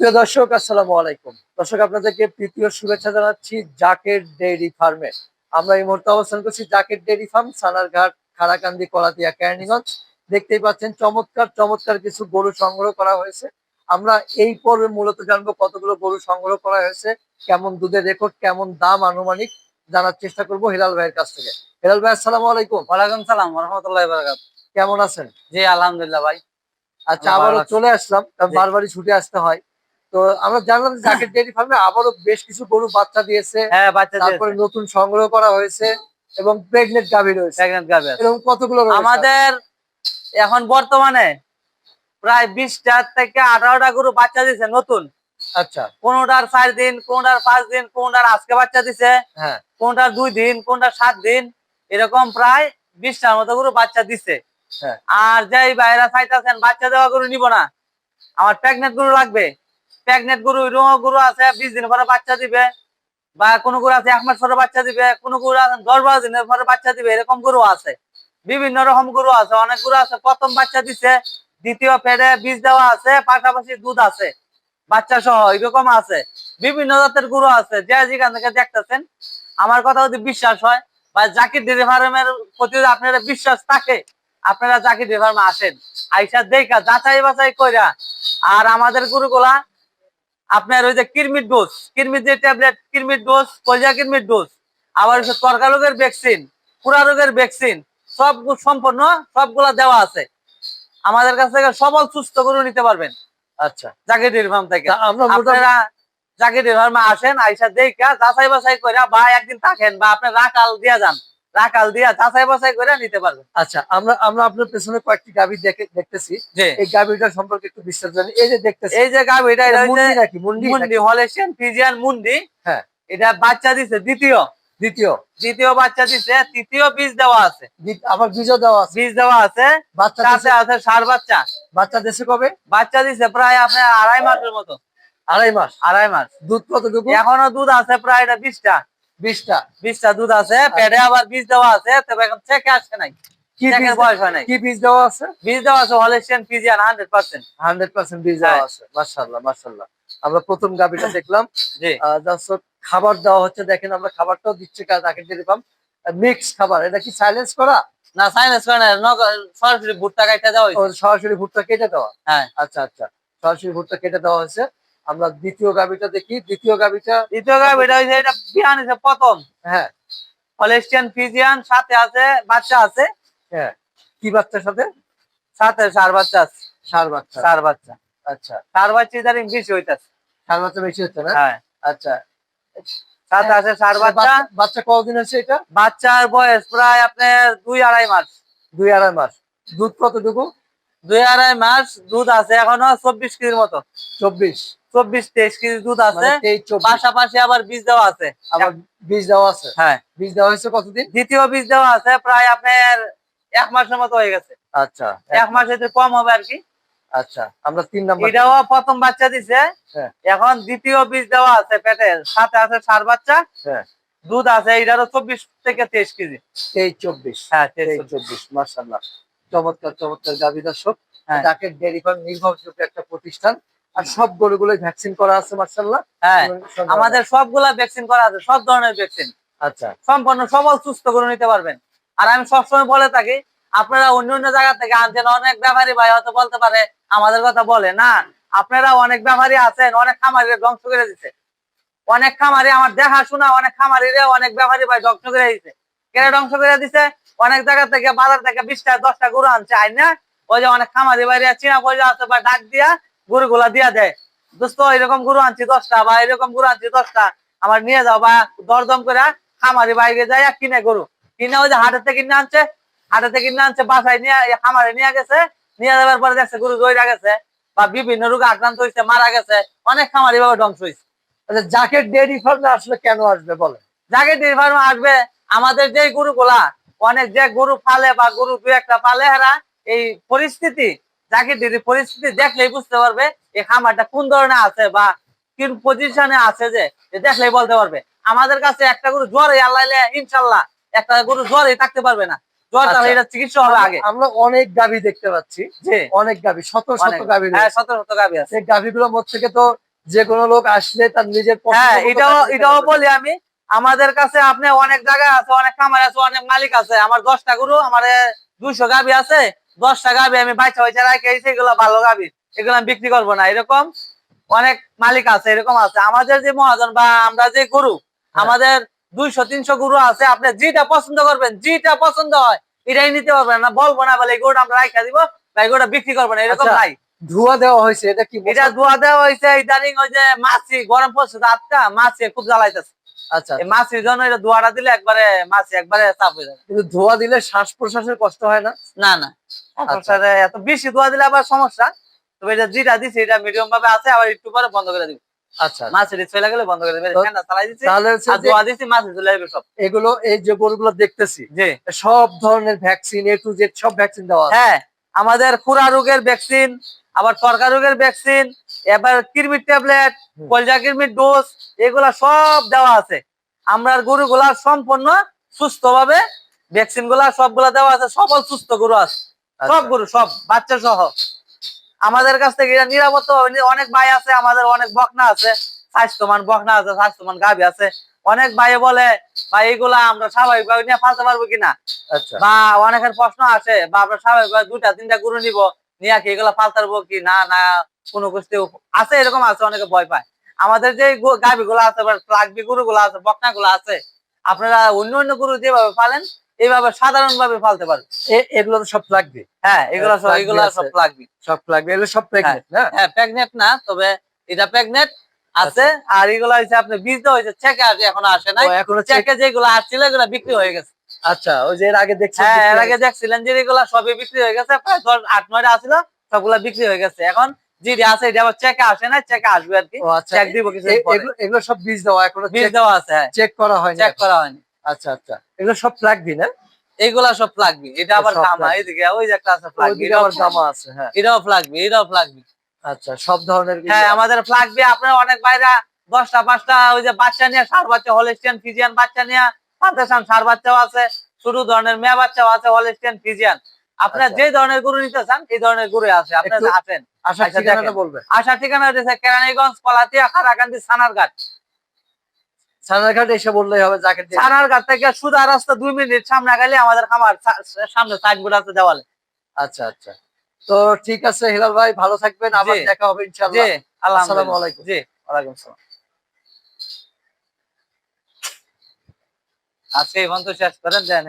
প্রিয় দর্শক আসসালামু আলাইকুম। দর্শক আপনাদেরকে তৃতীয় শুভেচ্ছা জানাচ্ছি জাকের ডেইরি ফার্মে। আমরা এই মুহূর্তে অবস্থান করছি জাকের ডেইরি ফার্ম সানারঘাট খারাকান্দি কলাতিয়া কেরানীগঞ্জ। দেখতেই পাচ্ছেন চমৎকার চমৎকার কিছু গরু সংগ্রহ করা হয়েছে। আমরা এই পর্বে মূলত জানব কতগুলো গরু সংগ্রহ করা হয়েছে কেমন দুধের রেকর্ড কেমন দাম আনুমানিক জানার চেষ্টা করব হিলাল ভাইয়ের কাছ থেকে। হিলাল ভাই আসসালামু আলাইকুম। ওয়ালাইকুম সালাম রহমতুল্লাহ বারাকাত কেমন আছেন? জি আলহামদুলিল্লাহ ভাই। আচ্ছা আবারও চলে আসলাম কারণ বারবারই ছুটে আসতে হয়। তো আমরা জানলাম জাকের ডেয়ারি ফার্মে আবারও বেশ কিছু গরু বাচ্চা দিয়েছে। হ্যাঁ বাচ্চা তারপরে নতুন সংগ্রহ করা হয়েছে এবং প্রেগনেন্ট গাভী রয়েছে। প্রেগনেন্ট গাবে এরকম কতগুলো আমাদের এখন বর্তমানে প্রায় বিশটা থেকে আঠারোটা গরু বাচ্চা দিছে নতুন। আচ্ছা। কোনটার চার দিন কোনটার পাঁচ দিন কোনটার আজকে বাচ্চা দিছে হ্যাঁ। কোনটার দুই দিন কোনটার সাত দিন এরকম প্রায় বিশটার মতো গরু বাচ্চা দিছে হ্যাঁ। আর যেই বাইরা চাইতেছেন বাচ্চা দেওয়া গরু নিব না আমার প্রেগনেন্ট গরু লাগবে। প্রেগনেন্ট গরু গরু আছে, বিশ দিন পরে বাচ্চা দিবে, বা কোনো গরু আছে, এক মাস বাচ্চা দিবে, কোনো গরু দশ বারো দিনের পরে বাচ্চা দিবে, এরকম গরু আছে। বিভিন্ন রকম গরু আছে, অনেক গরু আছে, প্রথম বাচ্চা দিছে, দ্বিতীয় ফেরে বীজ দেওয়া আছে, পাশাপাশি দুধ আছে, বাচ্চা সহ, এরকম আছে। বিভিন্ন জাতের গরু আছে, যে যেখান থেকে দেখতেছেন, আমার কথা যদি বিশ্বাস হয়, বা জাকির ডেরি ফার্মের প্রতি আপনারা বিশ্বাস থাকে, আপনারা জাকির ডেরি ফার্মে আসেন, আইসা দেখা যাচাই বাছাই কইরা, আর আমাদের গরুগুলা আপনার ওই যে কিরমিট ডোজ কিরমিট যে ট্যাবলেট কিরমিট ডোজ কলজা কিরমিট ডোজ আবার হচ্ছে তরকা রোগের ভ্যাকসিন পুরা রোগের ভ্যাকসিন সব সম্পূর্ণ সবগুলা দেওয়া আছে। আমাদের কাছ থেকে সবল সুস্থ করে নিতে পারবেন। আচ্ছা। জাকির ফার্ম থেকে। আপনারা জাকির ফার্মে আসেন আইসা দেখা যাচাই বাছাই করে বা একদিন থাকেন বা আপনি রাকাল দিয়া যান। রাকাল দিয়া যাচাই বাছাই করে নিতে পারবেন আচ্ছা আমরা আমরা আপনার পেছনে কয়েকটি গাভী দেখে দেখতেছি। এই গাভীটা সম্পর্কে একটু বিস্তারিত জানি। এই যে দেখতেছি এই যে গাভিটা এটা মুন্ডি নাকি? মুন্ডি মুন্ডি হলেশিয়ান ফিজিয়ান মুন্ডি। হ্যাঁ। এটা বাচ্চা দিছে দ্বিতীয়। দ্বিতীয়। দ্বিতীয় বাচ্চা দিছে তৃতীয় বীজ দেওয়া আছে। আবার বীজও দেওয়া আছে। বীজ দেওয়া আছে। বাচ্চা আছে সার বাচ্চা। বাচ্চা দেশে কবে? বাচ্চা দিছে প্রায় আপনার আড়াই মাসের মতো। আড়াই মাস। আড়াই মাস। দুধ কতটুকু? এখনও দুধ আছে প্রায় এটা বিশটা। বিশটা। বিশটা দুধ আছে পেটে আবার বীজ দেওয়া আছে তবে এখন চেকে আসছে নাই। কি বীজ হয় দেওয়া আছে? বীজ দেওয়া আছে হলেশিয়ান হান্ড্রেড পার্সেন্ট হান্ড্রেড পার্সেন্ট বীজ দেওয়া হ্যাঁ। আছে। আমরা প্রথম গাভিটা দেখলাম। খাবার দেওয়া হচ্ছে দেখেন আমরা খাবারটাও দিচ্ছি তাকে যেরকম মিক্স খাবার। এটা কি সাইলেন্স করা? না সাইন্স করে না সরাসরি ভুট্টা কাইটা দেওয়া সরাসরি ভুট্টা কেটে দেওয়া? হ্যাঁ। আচ্ছা আচ্ছা। সরাসরি ভুট্টা কেটে দেওয়া হয়েছে। আমরা দ্বিতীয় গাভিটা দেখি দ্বিতীয় গাভিটা দ্বিতীয় গাভিটা হয়েছে এটা বিয়ান হয়েছে প্রথম। হ্যাঁ। হলেস্টিয়ান ফিজিয়ান সাথে আছে বাচ্চা আছে। হ্যাঁ। কি বাচ্চার সাথে? সাথে সার বাচ্চা আছে। সার বাচ্চা। সার বাচ্চা। আচ্ছা। সার বাচ্চা ইদারিং বেশি হইতাছে। সার বাচ্চা বেশি হচ্ছে না? হ্যাঁ। আচ্ছা। সাথে আছে সার বাচ্চা বাচ্চা- কতদিন হচ্ছে এটা? বাচ্চার বয়স প্রায় আপনার দুই আড়াই মাস। দুই আড়াই মাস। দুধ কতটুকু? দুই আড়াই মাস দুধ আছে এখনও চব্বিশ কেজির মতো। চব্বিশ। চব্বিশ তেইশ কেজি দুধ আছে মানে পাশাপাশি আবার বীজ দেওয়া আছে। আবার বীজ দেওয়া আছে? হ্যাঁ। বীজ দেওয়া হয়েছে কতদিন? দ্বিতীয় বীজ দেওয়া আছে প্রায় আপনার এক মাসের মতো হয়ে গেছে। আচ্ছা। এক মাসের কম হবে আর কি। আচ্ছা আমরা তিন নাম্বার এটাও প্রথম বাচ্চা দিছে। হ্যাঁ। এখন দ্বিতীয় বীজ দেওয়া আছে পেটে সাথে আছে সার বাচ্চা। হ্যাঁ। দুধ আছে এটারও চব্বিশ থেকে তেইশ কেজি। তেইশ চব্বিশ। হ্যাঁ তেইশ চব্বিশ। মার্শাল্লাহ চমৎকার চমৎকার গাভী দর্শক। হ্যাঁ। ডাকের ডেয়ারি ফার্ম নির্ভরযোগ্য একটা প্রতিষ্ঠান। আর সব গরুগুলো ভ্যাকসিন করা আছে মার্শাল্লাহ হ্যাঁ। আমাদের সবগুলা ভ্যাকসিন করা আছে সব ধরনের ভ্যাকসিন আচ্ছা। সম্পূর্ণ সবল সুস্থ করে নিতে পারবেন। আর আমি সবসময় বলে থাকি আপনারা অন্য অন্য জায়গা থেকে আনছেন অনেক ব্যাপারী ভাই হয়তো বলতে পারে আমাদের কথা বলে। না আপনারা অনেক ব্যাপারী আছেন অনেক খামারিরা ধ্বংস করে দিচ্ছে অনেক খামারি আমার দেখাশোনা অনেক খামারিরা অনেক ব্যাপারী ভাই ধ্বংস করে দিচ্ছে কেন ধ্বংস করে দিচ্ছে অনেক জায়গা থেকে, বাজার থেকে বিশটা, দশটা গরু আনছে না? ওই যে অনেক পয়সা আছে, বা ডাক দিয়া গরু গুলা দিয়া দেয়। দোস্ত, এরকম গরু আনছি দশটা, বা এরকম গরু আনছি দশটা, আমার নিয়ে যাও, বা দরদম করে খামারি বাইরে কিনে গরু। কিনে ওই যে হাটের থেকে কিনে আনছে হাটের থেকে কিনে আনছে, বাসায় নিয়ে খামারে নিয়ে গেছে, নিয়ে যাওয়ার পরে দেখছে গরু জয়রা গেছে, বা বিভিন্ন রোগে আক্রান্ত হয়েছে মারা গেছে, অনেক খামারি ভাবে ধ্বংস হয়েছে আচ্ছা জাকের ডেয়ারি ফার্মে আসলে কেন আসবে বলে যাকে ডেয়ারি ফার্মে আসবে আমাদের যে গরুগুলা অনেক যে গরু পালে বা গরু দু একটা পালে হেরা এই পরিস্থিতি যাকে ডেয়ারি পরিস্থিতি দেখলেই বুঝতে পারবে এই খামারটা কোন ধরনের আছে বা কোন পজিশনে আছে যে দেখলেই বলতে পারবে। আমাদের কাছে একটা গরু জ্বরে আল্লাহ ইনশাল্লাহ একটা গরু জ্বরে থাকতে পারবে না। জ্বর তাহলে। এটা চিকিৎসা হবে আগে। আমরা অনেক গাভী দেখতে পাচ্ছি। জি। অনেক গাভী শত শত গাভী শত শত গাভী আছে। সেই গাভীগুলোর মধ্যে থেকে তো যে কোনো লোক আসলে তার নিজের পছন্দ মতো এটাও এটাও বলি আমি আমাদের কাছে আপনি অনেক জায়গায় আছে অনেক খামার আছে অনেক মালিক আছে। আমার দশটা গরু আমার দুইশো গাভী আছে। দশটা গাভী আমি বাইচা বাইচা রাখে এগুলো ভালো গাভী এগুলো আমি বিক্রি করব না। এরকম অনেক মালিক আছে এরকম আছে। আমাদের যে মহাজন বা আমরা যে গরু হ্যাঁ। আমাদের দুইশো তিনশো গরু আছে। আপনি যেটা পছন্দ করবেন যেটা পছন্দ হয় এটাই নিতে পারবেন না। বলব না বলে এই গরুটা আমরা রাখা দিব বা এই গরুটা বিক্রি করব না। এরকম আচ্ছা, নাই। ধোয়া দেওয়া হয়েছে এটা কি এটা ধোয়া দেওয়া হয়েছে ইদানিং ওই যে মাছি গরম পড়ছে আটকা মাছি খুব জ্বালাইতেছে। আচ্ছা এই মাছির জন্য এটা ধোয়াটা দিলে একবারে মাছি একবারে চাপ হয়ে যাবে। কিন্তু ধোয়া দিলে শ্বাস প্রশ্বাসের কষ্ট হয় না? না না। এত বেশি ধোয়া দিলে আবার সমস্যা। তবে এটা যেটা দিছি এটা মিডিয়াম ভাবে আছে আবার একটু পরে বন্ধ করে দিব। আচ্ছা। মাছের চলে গেলে বন্ধ করে দেবে। তো- ফ্যানটা চালাই দিচ্ছি তাহলে হচ্ছে আর যে ধোয়া দিচ্ছি মাছ চলে যাবে সব। এগুলো এই যে গরুগুলো দেখতেছি জি। সব ধরনের ভ্যাকসিন এ টু জেড সব ভ্যাকসিন দেওয়া হ্যাঁ আমাদের খুরা রোগের ভ্যাকসিন আবার তরকা রোগের ভ্যাকসিন এবার কিরমির ট্যাবলেট। কলজা কিরমির ডোজ এগুলা সব দেওয়া আছে। আমরা গরুগুলা সম্পূর্ণ সুস্থ ভাবে ভ্যাকসিনগুলা সবগুলা দেওয়া আছে সবল সুস্থ গরু আছে। সব আচ্ছা। গরু সব বাচ্চা সহ। আমাদের কাছ থেকে এটা নিরাপত্তা অনেক ভাই আছে আমাদের অনেক বকনা আছে স্বাস্থ্যমান বকনা আছে স্বাস্থ্যমান গাভী আছে। অনেক ভাই বলে ভাই এগুলা আমরা স্বাভাবিক ভাবে নিয়ে ফালতে পারব কিনা? আচ্ছা। বা অনেকের প্রশ্ন আসে বা আমরা স্বাভাবিক ভাবে দুইটা তিনটা গরু নিব নিয়ে কি এগুলা পাল্টাবো কি? না না। কোনো কিছু আছে এরকম আছে অনেকে ভয় পায়। আমাদের যে গাভী গুলো আছে বা লাগবি গরু গুলো আছে বকনা গুলো আছে আপনারা অন্য অন্য গরু যেভাবে পালেন এইভাবে সাধারণ ভাবে পালতে পারবেন। এগুলো তো সব লাগবে হ্যাঁ এগুলো সব লাগবে এগুলো সব সব এগুলো সব না? হ্যাঁ প্রেগনেন্ট না তবে এটা আছে। আর এগুলো হচ্ছে আপনি বীজ দেওয়া হয়েছে চেকে আসে এখনও আসে নাই। এখনও চেকে যেগুলো আসছিল এগুলো বিক্রি হয়ে গেছে। আচ্ছা ওই যে এর আগে দেখছি হ্যাঁ এর আগে দেখছিলেন যে এগুলা সবই বিক্রি হয়ে গেছে প্রায় দশ আট নয়টা আসছিল সবগুলা বিক্রি হয়ে গেছে। এখন যেটা আছে এটা আবার চেকে আসে না চেকে আসবে আর কি। আচ্ছা চেক দিব কিছু এগুলো এগুলো সব বীজ দেওয়া এখনও বীজ দেওয়া আছে হ্যাঁ। চেক করা হয়নি চেক করা হয়নি। আচ্ছা আচ্ছা। এগুলো সব লাগবি না? এইগুলা সব লাগবে এটা আবার গামা লাগবে। ওই যে একটা আছে ফ্লাগবি ওইদিকে আবার জামা আছে হ্যাঁ। এটাও এটাও আচ্ছা সব ধরনের হ্যাঁ আমাদের আপনার অনেক বাইরা দশটা পাঁচটা ওই যে বাচ্চা নিয়ে সার বাচ্চা হলিস্টিয়ান ফিজিয়ান বাচ্চা নিয়ে সার বাচ্চাও আছে শুরু ধরনের মেয়ে বাচ্চাও আছে হলিস্টিয়ান ফিজিয়ান আপনার আচ্ছা। যে ধরনের গরু নিতে চান এই ধরনের গরু আছে। আপনার আসেন আশা ঠিকানাটা বলবেন। আসার ঠিকানা হচ্ছে কেরানীগঞ্জ কলাতিয়া খারাকান্দি সানারঘাট সানারঘাট এসে বললেই হবে জ্যাকেট সানারঘাট থেকে সুদা রাস্তা দুই মিনিট সামনে গেলে আমাদের খামার সামনে সাইনবোর্ড আছে দেওয়ালে। আচ্ছা আচ্ছা। তো ঠিক আছে হিলাল ভাই ভালো থাকবেন। আবার দেখা হবে জি ইনশাআল্লাহ আল্লাহ আসসালামু আলাইকুম। জি। ওয়ালাইকুম আসসালাম। আজকে এই শেষ করেন দেন